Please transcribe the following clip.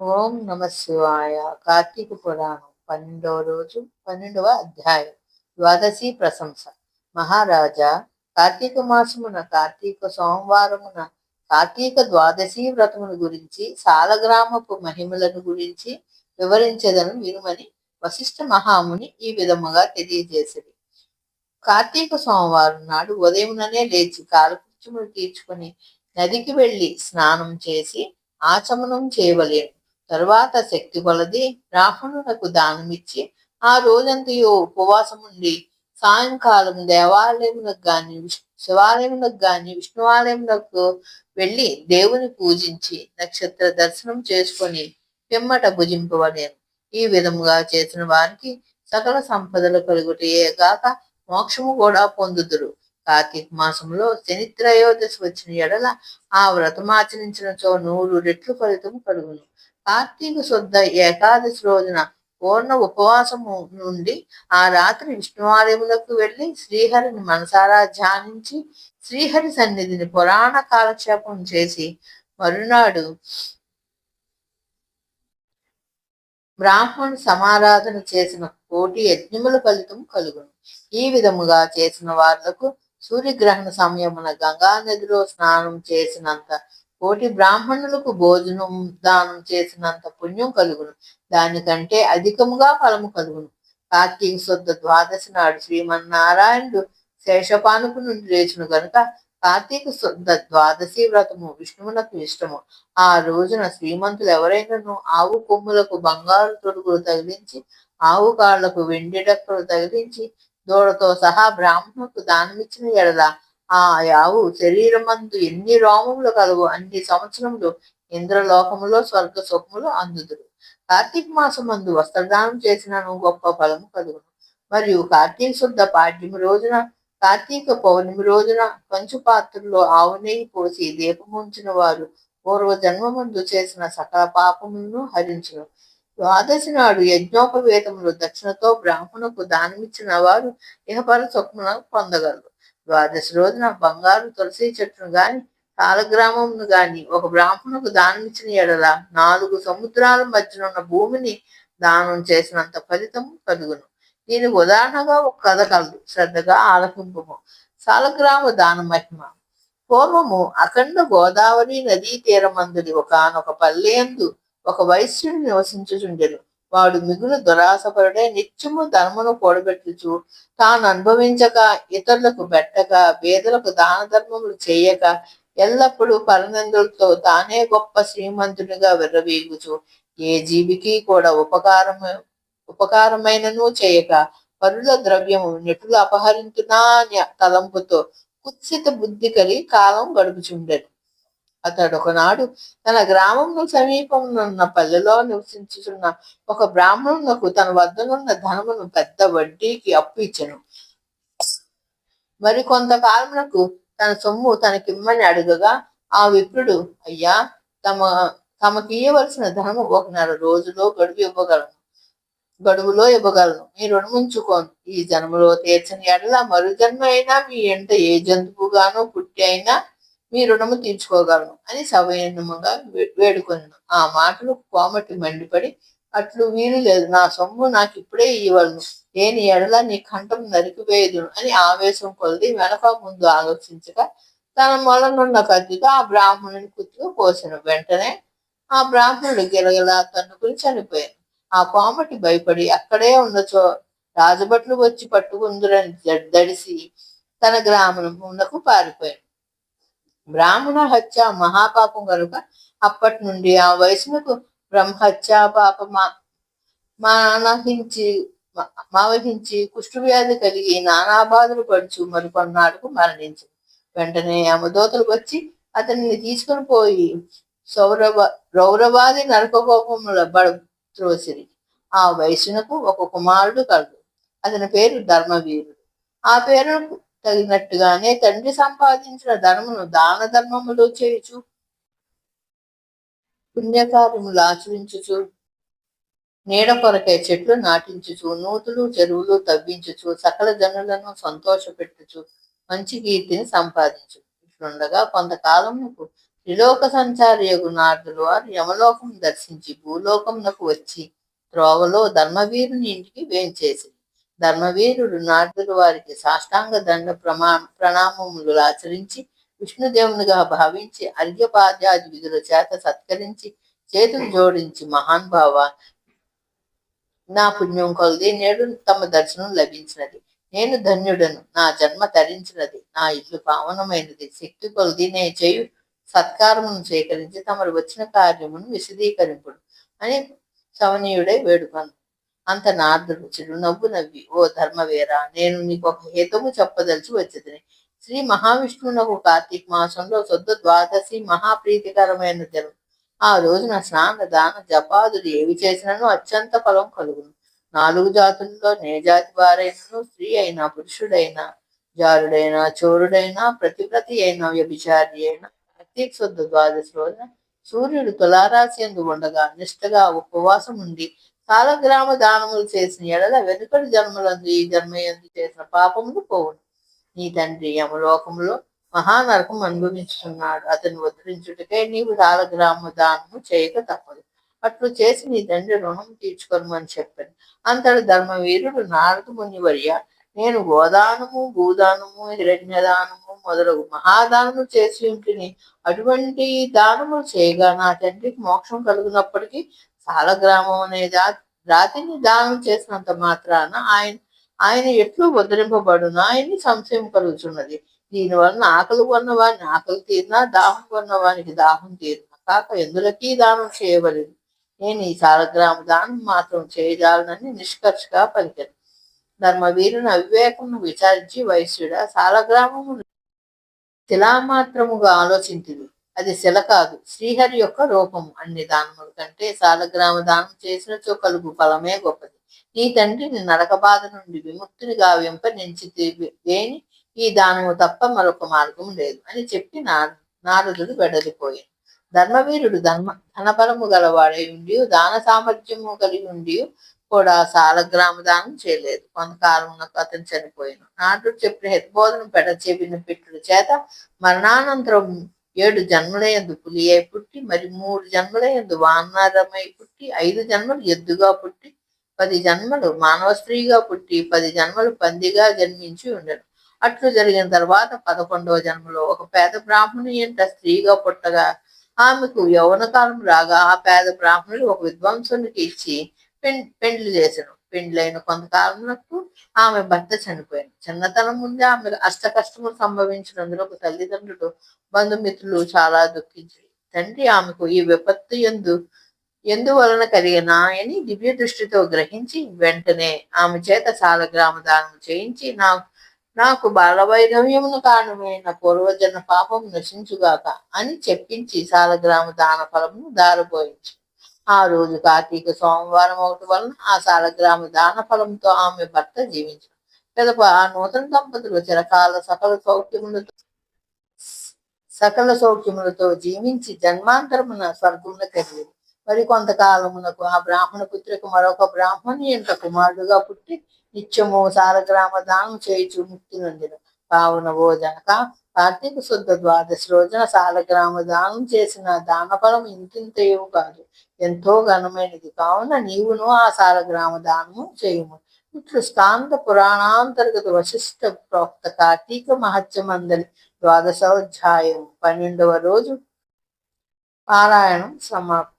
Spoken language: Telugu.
ఓం నమ శివాయ. కార్తీక పురాణం పన్నెండవ రోజు పన్నెండవ అధ్యాయం ద్వాదశి ప్రశంస. మహారాజా కార్తీక మాసమున కార్తీక సోమవారమున కార్తీక ద్వాదశి వ్రతమును గురించి సాలగ్రామపు మహిమలను గురించి వివరించదను వినుమని వశిష్ఠ మహాముని ఈ విధముగా తెలియజేసింది కార్తీక సోమవారం నాడు ఉదయముననే లేచి కాలకృత్యములు తీర్చుకొని నదికి వెళ్ళి స్నానం చేసి ఆచమనం చేయవలేను. తరువాత శక్తి కొలది బ్రాహ్మణులకు దానమిచ్చి ఆ రోజంతయో ఉపవాసం ఉండి సాయంకాలం దేవాలయములకు గాని శివాలయములకు గాని విష్ణువాలయములకు వెళ్ళి దేవుని పూజించి నక్షత్ర దర్శనం చేసుకొని పిమ్మట భుజింపబడేను. ఈ విధముగా చేసిన వారికి సకల సంపదలు కలుగుటయే గాక మోక్షము కూడా పొందుదురు. కార్తీక మాసంలో శని త్రయోదశి వచ్చిన ఎడల ఆ వ్రతమాచరించినచో నూరు రెట్లు ఫలితం కలుగును. కార్తీక శుద్ధ ఏకాదశి రోజున పూర్ణ ఉపవాసము నుండి ఆ రాత్రి విష్ణువాలయములకు వెళ్ళి శ్రీహరిని మనసారా ధ్యానించి శ్రీహరి సన్నిధిని పురాణ కాలక్షేపం చేసి మరునాడు బ్రాహ్మణు సమారాధన చేసిన కోటి యజ్ఞముల ఫలితం కలుగును. ఈ విధముగా చేసిన వాళ్ళకు సూర్యగ్రహణ సమయమున గంగా నదిలో స్నానం చేసినంత కోటి బ్రాహ్మణులకు భోజనం దానం చేసినంత పుణ్యం కలుగును. దానికంటే అధికముగా ఫలము కలుగును. కార్తీక శుద్ధ ద్వాదశి నాడు శ్రీమన్నారాయణుడు శేషపానుకు నుండి లేచును గనుక కార్తీక శుద్ధ ద్వాదశి వ్రతము విష్ణువునకు ఇష్టము. ఆ రోజున శ్రీమంతులు ఎవరైనాను ఆవు కొమ్ములకు బంగారు తొడుగులు తగిలించి ఆవు కాళ్ళకు వెండి డక్కలు తగిలించి దూడతో సహా బ్రాహ్మణుకు దానమిచ్చిన ఎడల ఆ యావు శరీరమందు ఎన్ని రోమములు కలవు అన్ని సంవత్సరములు ఇంద్రలోకములో స్వర్గ సుఖములు అందుదురు. కార్తీక మాసమందు వస్త్రదానం చేసినను గొప్ప ఫలము కలుగును. మరియు కార్తీక శుద్ధ పాడ్యము రోజున కార్తీక పౌర్ణమి రోజున కంచు పాత్రలో ఆవు నెయ్యి పోసి దీపముంచిన వారు పూర్వ జన్మమందు చేసిన సకల పాపములను హరించును. ద్వాదశి నాడు యజ్ఞోపవేతములు దక్షిణతో బ్రాహ్మణకు దానమిచ్చిన వారు ఇహపర సుఖములను పొందగలరు. ద్వాదశి రోజున బంగారు తులసి చెట్టును గాని కాలగ్రామమును గాని ఒక బ్రాహ్మణుకు దానం ఇచ్చిన ఎడల నాలుగు సముద్రాల మధ్యన ఉన్న భూమిని దానం చేసినంత ఫలితం కలుగును. దీనికి ఉదాహరణగా ఒక కథ కలదు. శ్రద్ధగా ఆలకింపము సాలగ్రామ దాన మహిమ. పూర్వము అఖండ గోదావరి నదీ తీరమందుని ఒకనొక పల్లెందు ఒక వైశ్యుడు నివసించుచుండెను. వాడు మిగులు దురాసపరుడే నిత్యము ధర్మను కూడబెట్టుచు. తాను అనుభవించక ఇతరులకు పెట్టక వేదలకు దాన ధర్మములు చేయక ఎల్లప్పుడూ పరనందులతో తానే గొప్ప శ్రీమంతునిగా విర్రవీగుచు. ఏ జీవికి కూడా ఉపకారము ఉపకారమైనను చేయక పరుల ద్రవ్యము నిటులు అపహరించునా తలంపుతో కుత్సిత బుద్ధి కలిగి కాలం గడుపుచుండెను. అతడు ఒకనాడు తన గ్రామంలో సమీపంలో పల్లెలో నివసించుతున్న ఒక బ్రాహ్మణులకు తన వద్దనున్న ధనమును పెద్ద వడ్డీకి అప్పు ఇచ్చను. మరి కొంతకాలమునకు తన సొమ్ము తనకిమ్మని అడుగగా ఆ విప్రుడు అయ్యా తమ తమకి ఇవ్వవలసిన ధనము ఒకన్నర రోజులో గడువు ఇవ్వగలను. గడువులో ఇవ్వగలను. మీ రుణముంచుకోను ఈ జన్మలో తీర్చని ఎడల మరు జన్మ అయినా మీ ఎంట ఏ జంతువుగానో పుట్టి అయినా మీ రుణము తీర్చుకోగలను అని సవయనముగా వేడుకొను ఆ మాటలు కోమటి మండిపడి అట్లు వీలు లేదు నా సొమ్ము నాకు ఇప్పుడే ఇవ్వలను నేను ఎడల నీ కంఠం నరికివేయదును అని ఆవేశం కొలది వెనక ముందు ఆలోచించక తన మొలనున్న కత్తితో ఆ బ్రాహ్మణుని కుత్తుకు కోసిన. వెంటనే ఆ బ్రాహ్మణుడు గిలగిలా తన్నుకుని చనిపోయాను ఆ కోమటి భయపడి అక్కడే ఉన్నచో రాజభట్లు వచ్చి పట్టుకుందురని దడిసి తన గ్రామమునకు పారిపోయాడు. బ్రాహ్మణ హత్య మహాపాపం కనుక అప్పటి నుండి ఆ వయసునకు బ్రహ్మహత్య పాప మానహించి మావహించి కుష్ఠవ్యాధి కలిగి నానా బాధలు పడుచు మరికొన్నాడుకు మరణించింది వెంటనే యమదోతలు వచ్చి అతనిని తీసుకుని పోయి సౌరవ రౌరవాది నరకకోపముల బడ త్రోసిరి. ఆ వయసునకు ఒక కుమారుడు కలడు అతని పేరు ధర్మవీరుడు. ఆ పేరు తగినట్టుగానే తండ్రి సంపాదించిన ధనమును దాన ధర్మములు చేయుచు పుణ్యకార్యములు ఆచరించుచు నీడ కొరకే చెట్లు నాటించుచు నూతులు చెరువులు తవ్వించుచు సకల జనులను సంతోషపెట్టుచు మంచి కీర్తిని సంపాదించు. ఇట్లుండగా కొంతకాలముకు త్రిలోక సంచారి యగునార్థులు వారు యమలోకం దర్శించి భూలోకమునకు వచ్చి త్రోవలో ధర్మవీరుని ఇంటికి వేంచేసి ధర్మవీరుడు నారదుడు వారికి సాష్టాంగ దండ ప్రమా ప్రణామములు ఆచరించి విష్ణుదేవునిగా భావించి అర్ఘ్యపాద్యాది విధుల చేత సత్కరించి చేతులు జోడించి మహాన్ భావ నా పుణ్యం కొలది నేడు తమ దర్శనం లభించినది. నేను ధన్యుడను నా జన్మ తరించినది. నా ఇల్లు పావనమైనది. శక్తి కొలది నే చేయు సత్కారమును స్వీకరించి తమరు వచ్చిన కార్యమును విశదీకరింపుడు అని సవనీయుడై వేడుకను. అంత నారదుడు చిరునవ్వు నవ్వి ఓ ధర్మవీర నేను నీకు ఒక హేతము చెప్పదలిచి వచ్చేదని. శ్రీ మహావిష్ణువునకు కార్తీక మాసంలో శుద్ధ ద్వాదశి మహాప్రీతికరమైన దినం. ఆ రోజున స్నాన దాన జపాదులు ఏవి చేసినను అత్యంత ఫలం కలుగును. నాలుగు జాతుల్లో నే జాతి వారైనను స్త్రీ అయినా పురుషుడైనా జారుడైనా చోరుడైనా ప్రతిప్రతి అయినా వ్యభిచారి అయినా కార్తీక శుద్ధ ద్వాదశి రోజున సూర్యుడు తులారాశి ఎందు ఉండగా నిష్టగా ఉపవాసం ఉండి కాలగ్రామ దానములు చేసిన ఎడల వెనుకటి జన్మలందు ఈ జన్మయందు చేసిన పాపములు పోవును. నీ తండ్రి యమలోకములో మహానరకం అనుభవించుతున్నాడు అతను ఉద్ధరించుటకే నీవు కాలగ్రామ దానము చేయక తప్పదు. అట్లు చేసి నీ తండ్రి రుణం తీర్చుకోమని చెప్పాను. అంతటి ధర్మవీరుడు నారదు మునివర్య నేను గోదానము భూదానము హిరణ్యదానము మొదలగు మహాదానము చేసి ఉంటుని అటువంటి దానములు చేయగా నా తండ్రికి మోక్షం కలిగినప్పటికీ సాలగ్రామం అనే రాతిని దానం చేసినంత మాత్రాన ఆయన ఆయన ఎట్లు ఉద్ధరింపబడును ఆయన్ని సంశయం కలుగుతున్నది దీనివలన ఆకలి కొన్నవాడిని ఆకలి తీరినా దాహం కొన్నవానికి దాహం తీరినా కాక ఎందులకీ దానం చేయవలేదు నేను ఈ సాలగ్రామ దానం మాత్రం చేయజాలనని నిష్కర్షగా పలికాను. ధర్మవీరుని అవివేకమును విచారించి వైశ్యుడ సాలగ్రామము శిలామాత్రముగా ఆలోచించింది అది శిల కాదు శ్రీహరి యొక్క రూపము అన్ని దానముల కంటే సాలగ్రామ దానం చేసినచో కలుగు ఫలమే గొప్పది. నీ తండ్రిని నరక బాధ నుండి విముక్తిని గావింప నెంచి దేని ఈ దానము తప్ప మరొక మార్గం లేదు అని చెప్పి నారదుడు వెడలిపోయాను ధర్మవీరుడు ధర్మ ధనపరము గలవాడై ఉండి దాన సామర్థ్యము కలిగి ఉండి కూడా సాలగ్రామ దానం చేయలేదు. కొంతకాలం అతను చనిపోయాను నాటుడు చెప్పిన హితబోధను పెడ చెప్పిన పెట్టుడు చేత మరణానంతరం ఏడు జన్మలయందు పులి అయి పుట్టి మరి మూడు జన్మలయందు వానరమై పుట్టి ఐదు జన్మలు ఎద్దుగా పుట్టి పది జన్మలు మానవ స్త్రీగా పుట్టి పది జన్మలు పందిగా జన్మించి ఉండను. అట్లు జరిగిన తర్వాత పదకొండవ జన్మలో ఒక పేద బ్రాహ్మణి ఎంట స్త్రీగా పుట్టగా ఆమెకు యౌవన కాలం రాగా ఆ పేద బ్రాహ్మణుడు ఒక విద్వాంసునికి ఇచ్చి పెండ్లి చేశాను పెండ్లైన కొంతకాలంలో ఆమె భర్త చనిపోయాను చిన్నతనం ముందే ఆమె అష్ట సంభవించినందులో ఒక తల్లిదండ్రులు బంధుమిత్రులు చాలా దుఃఖించారు తండ్రి ఆమెకు ఈ విపత్తు ఎందు ఎందువలన కలిగిన అని దివ్య దృష్టితో గ్రహించి వెంటనే ఆమె చేత సాలగ్రామ దానం చేయించి నాకు నాకు బాలవైరవ్యమును కారణమైన పూర్వజన్మ పాపం నశించుగాక అని చెప్పించి సాలగ్రామ దాన ఫలమును దారిపోయించు ఆ రోజు కార్తీక సోమవారం ఒకటి వలన ఆ సాలగ్రామ దాన ఫలంతో ఆమె భర్త జీవించారు పిదప ఆ నూతన దంపతులు చిరకాల సకల సౌఖ్యములతో సకల సౌఖ్యములతో జీవించి జన్మాంతరమున స్వర్గంలో కలిగింది మరి కొంతకాలమునకు ఆ బ్రాహ్మణ పుత్రికి మరొక బ్రాహ్మణి ఇంత కుమారుడుగా పుట్టి నిత్యము సారగ్రామ దానం చేయుచు ముక్తి నొందిన కావున ఓ జనక కార్తీక శుద్ధ ద్వాదశి రోజున సాలగ్రామ దానం చేసిన దాన ఫలం ఇంతింతయు కాదు. ఎంతో ఘనమైనది. కావున నీవును ఆ సాలగ్రామ దానము చేయుము. ఇట్లు స్కాంత పురాణాంతర్గత వశిష్ట ప్రోక్త కార్తీక మహత్యమందలి ద్వాదశోధ్యాయం పన్నెండవ రోజు పారాయణం సమాప్తం.